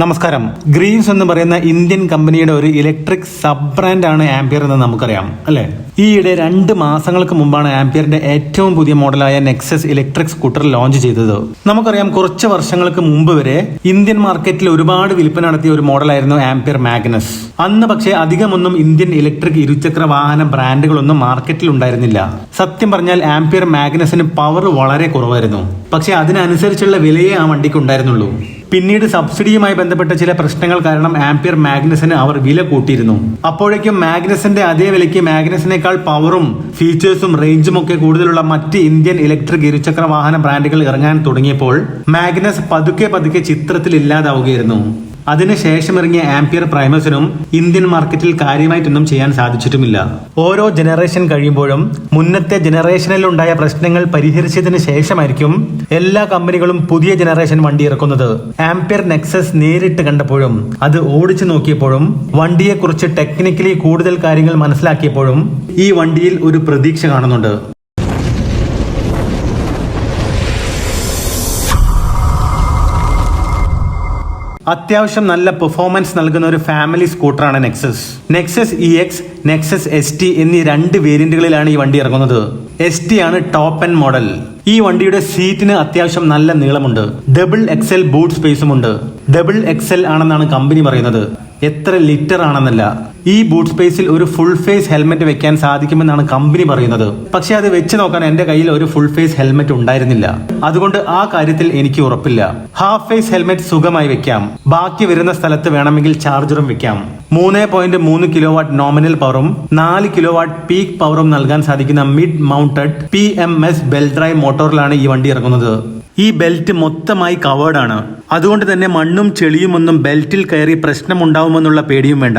നമസ്കാരം. ഗ്രീൻസ് എന്ന് പറയുന്ന ഇന്ത്യൻ കമ്പനിയുടെ ഒരു ഇലക്ട്രിക് സബ് ബ്രാൻഡ് ആണ് ആംപിയർ എന്ന് നമുക്കറിയാം അല്ലെ? ഈയിടെ രണ്ട് മാസങ്ങൾക്ക് മുമ്പാണ് ആംപിയറിന്റെ ഏറ്റവും പുതിയ മോഡലായ നെക്സസ് ഇലക്ട്രിക് സ്കൂട്ടർ ലോഞ്ച് ചെയ്തത്. നമുക്കറിയാം കുറച്ച് വർഷങ്ങൾക്ക് മുമ്പ് വരെ ഇന്ത്യൻ മാർക്കറ്റിൽ ഒരുപാട് വിൽപ്പന നടത്തിയ ഒരു മോഡലായിരുന്നു ആംപിയർ മാഗ്നസ് അന്ന് പക്ഷേ അധികമൊന്നും ഇന്ത്യൻ ഇലക്ട്രിക് ഇരുചക്ര വാഹന ബ്രാൻഡുകളൊന്നും മാർക്കറ്റിൽ ഉണ്ടായിരുന്നില്ല. സത്യം പറഞ്ഞാൽ ആംപിയർ മാഗ്നസിന് പവർ വളരെ കുറവായിരുന്നു. പക്ഷേ അതിനനുസരിച്ചുള്ള വിലയെ ആ വണ്ടിക്ക് ഉണ്ടായിരുന്നുള്ളൂ പിന്നീട് സബ്സിഡിയുമായി ബന്ധപ്പെട്ട ചില പ്രശ്നങ്ങൾ കാരണം ആംപിയർ മാഗ്നസിന് അവർ വില കൂട്ടിയിരുന്നു. അപ്പോഴേക്കും മാഗ്നസിന്റെ അതേ വിലയ്ക്ക് മാഗ്നസിനേക്കാൾ പവറും ഫീച്ചേഴ്സും റേഞ്ചും ഒക്കെ കൂടുതലുള്ള മറ്റ് ഇന്ത്യൻ ഇലക്ട്രിക് ഇരുചക്ര വാഹന ബ്രാൻഡുകൾ ഇറങ്ങാൻ തുടങ്ങിയപ്പോൾ മാഗ്നസ് പതുക്കെ പതുക്കെ ചിത്രത്തിൽ ഇല്ലാതാവുകയായിരുന്നു. അതിനുശേഷം ഇറങ്ങിയ ആംപിയർ പ്രൈമസിനും ഇന്ത്യൻ മാർക്കറ്റിൽ കാര്യമായിട്ടൊന്നും ചെയ്യാൻ സാധിച്ചിട്ടുമില്ല. ഓരോ ജനറേഷൻ കഴിയുമ്പോഴും മുന്നത്തെ ജനറേഷനിലുണ്ടായ പ്രശ്നങ്ങൾ പരിഹരിച്ചതിന് ശേഷമായിരിക്കും എല്ലാ കമ്പനികളും പുതിയ ജനറേഷൻ വണ്ടി ഇറക്കുന്നത്. ആംപിയർ നെക്സസ് നേരിട്ട് കണ്ടപ്പോഴും അത് ഓടിച്ചു നോക്കിയപ്പോഴും വണ്ടിയെക്കുറിച്ച് ടെക്നിക്കലി കൂടുതൽ കാര്യങ്ങൾ മനസ്സിലാക്കിയപ്പോഴും ഈ വണ്ടിയിൽ ഒരു പ്രതീക്ഷ കാണുന്നുണ്ട്. അത്യാവശ്യം നല്ല പെർഫോമൻസ് നൽകുന്ന ഒരു family സ്കൂട്ടറാണ് Nexus Nexus E X Nexus S T എന്നീ രണ്ട് വേരിയന്റുകളിലാണ് ഈ വണ്ടി ഇറങ്ങുന്നത്. എസ് ടി ആണ് ടോപ്പ് എൻ മോഡൽ ഈ വണ്ടിയുടെ സീറ്റിന് അത്യാവശ്യം നല്ല നീളമുണ്ട്. ഡബിൾ എക്സൽ ബൂട്ട് സ്പേസും ഉണ്ട്. ഡബിൾ എക്സൽ ആണെന്നാണ് കമ്പനി പറയുന്നത്. എത്ര ലിറ്റർ ആണെന്നല്ല. ഈ ബൂട്ട് സ്പേസിൽ ഒരു ഫുൾ ഫേസ് ഹെൽമെറ്റ് വെക്കാൻ സാധിക്കുമെന്നാണ് കമ്പനി പറയുന്നത്. പക്ഷെ അത് വെച്ച് നോക്കാൻ എന്റെ കയ്യിൽ ഒരു ഫുൾ ഫേസ് ഹെൽമെറ്റ് ഉണ്ടായിരുന്നില്ല. അതുകൊണ്ട് ആ കാര്യത്തിൽ എനിക്ക് ഉറപ്പില്ല. ഹാഫ് ഫേസ് ഹെൽമെറ്റ് സുഖമായി വെക്കാം. ബാക്കി വരുന്ന സ്ഥലത്ത് വേണമെങ്കിൽ ചാർജറും വെക്കാം. മൂന്ന് പോയിന്റ് മൂന്ന് കിലോ വാട്ട് നോമിനൽ പവറും നാല് കിലോ വാട്ട് പീക്ക് പവറും നൽകാൻ സാധിക്കുന്ന mid mounted P M S belt drive മോട്ടോറിലാണ് ഈ വണ്ടി ഇറങ്ങുന്നത്. ഈ ബെൽറ്റ് മൊത്തമായി കവേർഡാണ്. അതുകൊണ്ട് തന്നെ മണ്ണും ചെളിയുമൊന്നും ബെൽറ്റിൽ കയറി പ്രശ്നമുണ്ടാവുമെന്നുള്ള പേടിയും വേണ്ട.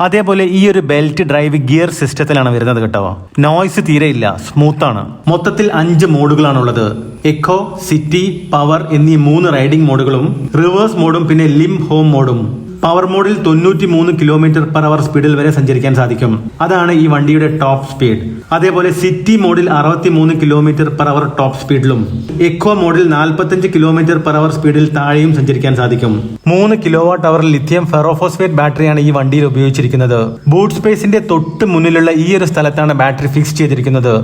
അതേപോലെ ഈ ഒരു ബെൽറ്റ് ഡ്രൈവ് ഗിയർ സിസ്റ്റത്തിലാണ് വരുന്നത് കേട്ടോ. നോയ്സ് തീരെയില്ല സ്മൂത്ത് ആണ്. മൊത്തത്തിൽ അഞ്ച് മോഡുകളാണുള്ളത്. എക്കോ സിറ്റി പവർ എന്നീ മൂന്ന് റൈഡിംഗ് മോഡുകളും റിവേഴ്സ് മോഡും പിന്നെ ലിം ഹോം മോഡും. പവർ മോഡിൽ തൊണ്ണൂറ്റി മൂന്ന് കിലോമീറ്റർ പെർ അവർ സ്പീഡിൽ വരെ സഞ്ചരിക്കാൻ സാധിക്കും. അതാണ് ഈ വണ്ടിയുടെ ടോപ്പ് സ്പീഡ് അതേപോലെ സിറ്റി മോഡിൽ അറുപത്തി മൂന്ന് കിലോമീറ്റർ പെർ അവർ ടോപ്പ് സ്പീഡിലും എക്കോ മോഡിൽ നാൽപ്പത്തഞ്ച് കിലോമീറ്റർ പെർ അവർ സ്പീഡിൽ താഴെയും സഞ്ചരിക്കാൻ സാധിക്കും. മൂന്ന് kilo watt hour lithium ferrophosphate ബാറ്ററിയാണ് ഈ വണ്ടിയിൽ ഉപയോഗിച്ചിരിക്കുന്നത്. ബൂട്ട് സ്പേസിന്റെ തൊട്ട് മുന്നിലുള്ള ഈ ഒരു സ്ഥലത്താണ് ബാറ്ററി ഫിക്സ് ചെയ്തിരിക്കുന്നത്.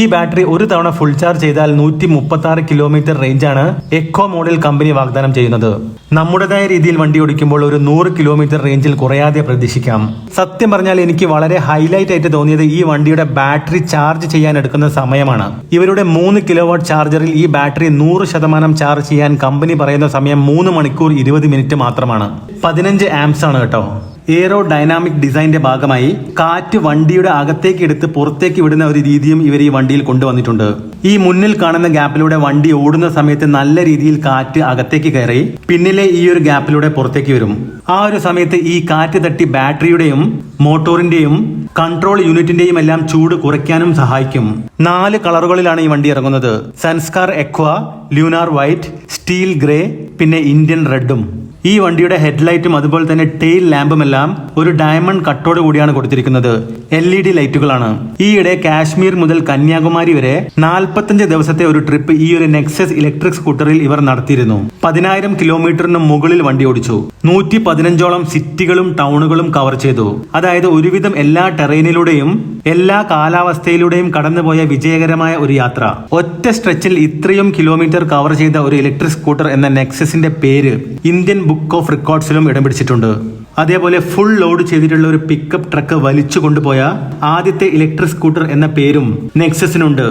ഈ ബാറ്ററി ഒരു തവണ ഫുൾ ചാർജ് ചെയ്താൽ നൂറ്റി മുപ്പത്തി ആറ് കിലോമീറ്റർ റേഞ്ചാണ് എക്കോ മോഡൽ കമ്പനി വാഗ്ദാനം ചെയ്യുന്നത്. നമ്മുടേതായ രീതിയിൽ വണ്ടി ഓടിക്കുമ്പോൾ ഒരു നൂറ് കിലോമീറ്റർ റേഞ്ചിൽ കുറയാതെ പ്രതീക്ഷിക്കാം. സത്യം പറഞ്ഞാൽ എനിക്ക് വളരെ ഹൈലൈറ്റ് ആയിട്ട് തോന്നിയത് ഈ വണ്ടിയുടെ ബാറ്ററി ചാർജ് ചെയ്യാൻ എടുക്കുന്ന സമയമാണ്. ഇവരുടെ മൂന്ന് കിലോവാട്ട് ചാർജറിൽ ഈ ബാറ്ററി നൂറ് ശതമാനം ചാർജ് ചെയ്യാൻ കമ്പനി പറയുന്ന സമയം മൂന്ന് മണിക്കൂർ ഇരുപത് മിനിറ്റ് മാത്രമാണ്. പതിനഞ്ച് ആംസ് ആണ് കേട്ടോ. എയറോ ഡൈനാമിക് ഡിസൈന്റെ ഭാഗമായി കാറ്റ് വണ്ടിയുടെ അകത്തേക്ക് എടുത്ത് പുറത്തേക്ക് വിടുന്ന ഒരു രീതിയും ഇവർ ഈ വണ്ടിയിൽ കൊണ്ടുവന്നിട്ടുണ്ട്. ഈ മുന്നിൽ കാണുന്ന ഗ്യാപ്പിലൂടെ വണ്ടി ഓടുന്ന സമയത്ത് നല്ല രീതിയിൽ കാറ്റ് അകത്തേക്ക് കയറി പിന്നിലെ ഈ ഒരു ഗ്യാപ്പിലൂടെ പുറത്തേക്ക് വരും. ആ ഒരു സമയത്ത് ഈ കാറ്റ് തട്ടി ബാറ്ററിയുടെയും മോട്ടോറിന്റെയും കൺട്രോൾ യൂണിറ്റിന്റെയും എല്ലാം ചൂട് കുറയ്ക്കാനും സഹായിക്കും. നാല് കളറുകളിലാണ് ഈ വണ്ടി ഇറങ്ങുന്നത്. Zanskar aqua lunar white steel grey പിന്നെ ഇന്ത്യൻ റെഡും ഈ വണ്ടിയുടെ ഹെഡ്ലൈറ്റും അതുപോലെ തന്നെ ടെയിൽ ലാമ്പും എല്ലാം ഒരു ഡയമണ്ട് കട്ടോട് കൂടിയാണ് കൊടുത്തിരിക്കുന്നത്. എൽ ഇ ഡി ലൈറ്റുകളാണ്. ഈയിടെ കാശ്മീർ മുതൽ കന്യാകുമാരി വരെ നാൽപ്പത്തഞ്ച് ദിവസത്തെ ഒരു ട്രിപ്പ് ഈ ഒരു നെക്സസ് ഇലക്ട്രിക് സ്കൂട്ടറിൽ ഇവർ നടത്തിയിരുന്നു. പതിനായിരം കിലോമീറ്ററിന് മുകളിൽ വണ്ടി ഓടിച്ചു. നൂറ്റി പതിനഞ്ചോളം സിറ്റികളും ടൗണുകളും കവർ ചെയ്തു. അതായത് ഒരുവിധം എല്ലാ ടെറൈനിലൂടെയും എല്ലാ കാലാവസ്ഥയിലൂടെയും കടന്നുപോയ വിജയകരമായ ഒരു യാത്ര. ഒറ്റ സ്ട്രെച്ചിൽ ഇത്രയും കിലോമീറ്റർ കവർ ചെയ്ത ഒരു ഇലക്ട്രിക് സ്കൂട്ടർ എന്ന നെക്സസിന്റെ പേര് ഇന്ത്യൻ ബുക്ക് ഓഫ് റെക്കോർഡ്സിലും ഇടം പിടിച്ചിട്ടുണ്ട്. അതേപോലെ ഫുൾ ലോഡ് ചെയ്തിട്ടുള്ള ഒരു പിക്കപ്പ് ട്രക്ക് വലിച്ചു കൊണ്ടുപോയ ആദ്യത്തെ ഇലക്ട്രിക് സ്കൂട്ടർ എന്ന പേരും നെക്സസിനുണ്ട്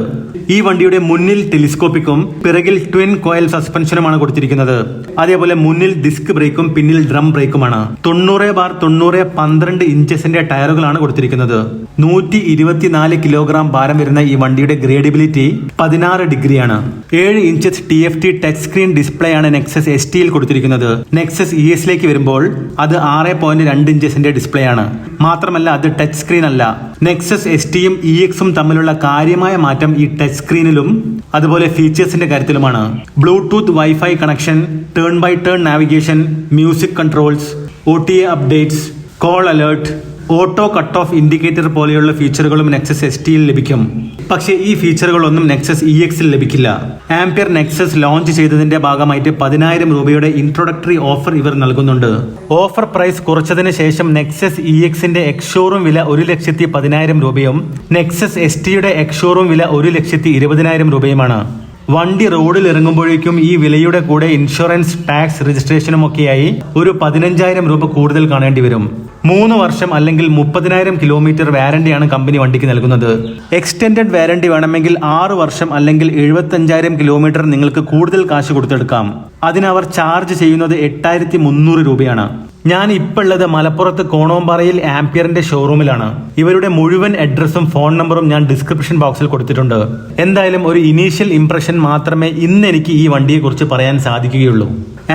ഈ വണ്ടിയുടെ മുന്നിൽ ടെലിസ്കോപ്പിക്കും പിറകിൽ ട്വിൻ കോയിൽ സസ്പെൻഷനുമാണ് കൊടുത്തിരിക്കുന്നത്. അതേപോലെ മുന്നിൽ ഡിസ്ക് ബ്രേക്കും പിന്നിൽ ഡ്രം ബ്രേക്കുമാണ്. തൊണ്ണൂറ് ബാർ തൊണ്ണൂറ് പന്ത്രണ്ട് ഇഞ്ചസിന്റെ ടയറുകളാണ് കൊടുത്തിരിക്കുന്നത്. നൂറ്റി ഇരുപത്തിനാല് കിലോഗ്രാം ഭാരം വരുന്ന ഈ വണ്ടിയുടെ ഗ്രേഡിബിലിറ്റി പതിനാറ് ഡിഗ്രിയാണ്. ഏഴ് inches T F T touch screen display ആണ് നെക്സസ് എസ് ടിയിൽ കൊടുത്തിരിക്കുന്നത്. നെക്സസ് ഇ എസിലേക്ക് വരുമ്പോൾ അത് ആറ് പോയിന്റ് രണ്ട് ഇഞ്ചസിന്റെ ഡിസ്പ്ലേ ആണ് മാത്രമല്ല അത് ടച്ച് സ്ക്രീൻ അല്ല. നെക്സസ് എസ് ടിയും ഇ എക്സും തമ്മിലുള്ള കാര്യമായ മാറ്റം ഈ ടച്ച് സ്ക്രീനിലും അതുപോലെ ഫീച്ചേഴ്സിന്റെ കാര്യത്തിലുമാണ്. Bluetooth wifi connection turn by turn navigation music controls O T A updates call alert auto cut off indicator പോലെയുള്ള ഫീച്ചറുകളും നെക്സസ് എസ് ടിയിൽ ലഭിക്കും. പക്ഷേ ഈ ഫീച്ചറുകളൊന്നും നെക്സസ് ഇ എക്സിൽ ലഭിക്കില്ല. ആംപിയർ നെക്സസ് ലോഞ്ച് ചെയ്തതിന്റെ ഭാഗമായിട്ട് പതിനായിരം രൂപയുടെ ഇൻട്രൊഡക്ടറി ഓഫർ ഇവർ നൽകുന്നുണ്ട്. ഓഫർ പ്രൈസ് കുറച്ചതിന് ശേഷം നെക്സസ് ഇ എക്സിന്റെ എക്സ്ഷോറും വില ഒരു ലക്ഷത്തി പതിനായിരം രൂപയും നെക്സസ് എസ് ടിയുടെ എക്സ്ഷോറും വില ഒരു ലക്ഷത്തി ഇരുപതിനായിരം രൂപയുമാണ്. വണ്ടി റോഡിൽ ഇറങ്ങുമ്പോഴേക്കും ഈ വിലയുടെ കൂടെ ഇൻഷുറൻസ് ടാക്സ് രജിസ്ട്രേഷനും ഒക്കെയായി ഒരു പതിനഞ്ചായിരം രൂപ കൂടുതൽ കാണേണ്ടി വരും. മൂന്ന് വർഷം അല്ലെങ്കിൽ മുപ്പതിനായിരം കിലോമീറ്റർ വാരണ്ടിയാണ് കമ്പനി വണ്ടിക്ക് നൽകുന്നത്. എക്സ്റ്റെൻഡഡ് വാരണ്ടി വേണമെങ്കിൽ ആറ് വർഷം അല്ലെങ്കിൽ എഴുപത്തഞ്ചായിരം കിലോമീറ്റർ നിങ്ങൾക്ക് കൂടുതൽ കാശ് കൊടുത്തെടുക്കാം. അതിനവർ ചാർജ് ചെയ്യുന്നത് എട്ടായിരത്തി മുന്നൂറ് രൂപയാണ്. ഞാൻ ഇപ്പോൾ ഉള്ളത് മലപ്പുറത്ത് കോണോമ്പാറയിൽ ആംപിയറിന്റെ ഷോറൂമിലാണ്. ഇവരുടെ മുഴുവൻ അഡ്രസ്സും ഫോൺ നമ്പറും ഞാൻ ഡിസ്ക്രിപ്ഷൻ ബോക്സിൽ കൊടുത്തിട്ടുണ്ട്. എന്തായാലും ഒരു ഇനീഷ്യൽ ഇംപ്രഷൻ മാത്രമേ ഇന്ന് എനിക്ക് ഈ വണ്ടിയെക്കുറിച്ച് പറയാൻ സാധിക്കുകയുള്ളൂ.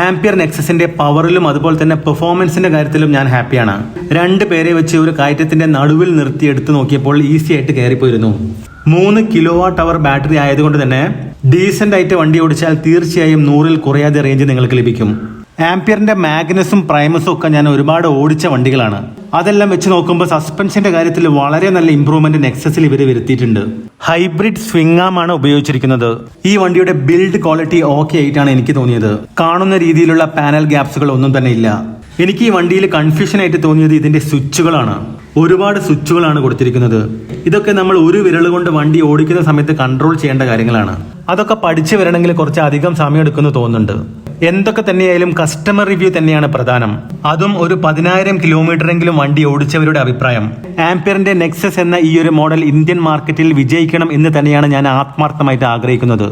ആംപിയർ നെക്സസിന്റെ പവറിലും അതുപോലെ തന്നെ പെർഫോമൻസിന്റെ കാര്യത്തിലും ഞാൻ ഹാപ്പിയാണ്. രണ്ട് പേരെ വെച്ച് ഒരു കയറ്റത്തിന്റെ നടുവിൽ നിർത്തി എടുത്തു നോക്കിയപ്പോൾ ഈസി ആയിട്ട് കയറിപ്പോയിരുന്നു. മൂന്ന് കിലോ വാട്ട് അവർ ബാറ്ററി ആയതുകൊണ്ട് തന്നെ ഡീസന്റ് ആയിട്ട് വണ്ടി ഓടിച്ചാൽ തീർച്ചയായും നൂറിൽ കുറയാതെ റേഞ്ച് നിങ്ങൾക്ക് ലഭിക്കും. ആംപിയറിന്റെ മാഗ്നസും പ്രൈമസും ഒക്കെ ഞാൻ ഒരുപാട് ഓടിച്ച വണ്ടികളാണ്. അതെല്ലാം വെച്ച് നോക്കുമ്പോൾ സസ്പെൻഷന്റെ കാര്യത്തിൽ വളരെ നല്ല ഇമ്പ്രൂവ്മെന്റ് നെക്സസിൽ ഇവർ വരുത്തിയിട്ടുണ്ട്. ഹൈബ്രിഡ് സ്വിംഗാം ആണ് ഉപയോഗിച്ചിരിക്കുന്നത്. ഈ വണ്ടിയുടെ ബിൽഡ് ക്വാളിറ്റി ഓക്കെ ആയിട്ടാണ് എനിക്ക് തോന്നിയത്. കാണുന്ന രീതിയിലുള്ള പാനൽ ഗ്യാപ്സുകൾ ഒന്നും തന്നെ ഇല്ല. എനിക്ക് ഈ വണ്ടിയിൽ കൺഫ്യൂഷൻ ആയിട്ട് തോന്നിയത് ഇതിന്റെ സ്വിച്ചുകളാണ്. ഒരുപാട് സ്വിച്ചുകളാണ് കൊടുത്തിരിക്കുന്നത്. ഇതൊക്കെ നമ്മൾ ഒരു വിരൽ കൊണ്ട് വണ്ടി ഓടിക്കുന്ന സമയത്ത് കൺട്രോൾ ചെയ്യേണ്ട കാര്യങ്ങളാണ്. അതൊക്കെ പഠിച്ചു വരണമെങ്കിൽ കുറച്ച് അധികം സമയം എടുക്കുന്നു തോന്നുന്നുണ്ട്. എന്തൊക്കെ തന്നെയായാലും കസ്റ്റമർ റിവ്യൂ തന്നെയാണ് പ്രധാനം. അതും ഒരു പതിനായിരം കിലോമീറ്ററെങ്കിലും വണ്ടി ഓടിച്ചവരുടെ അഭിപ്രായം. ആംപിയറിന്റെ നെക്സസ് എന്ന ഈ ഒരു മോഡൽ ഇന്ത്യൻ മാർക്കറ്റിൽ വിജയിക്കണം എന്ന് തന്നെയാണ് ഞാൻ ആത്മാർത്ഥമായിട്ട് ആഗ്രഹിക്കുന്നത്.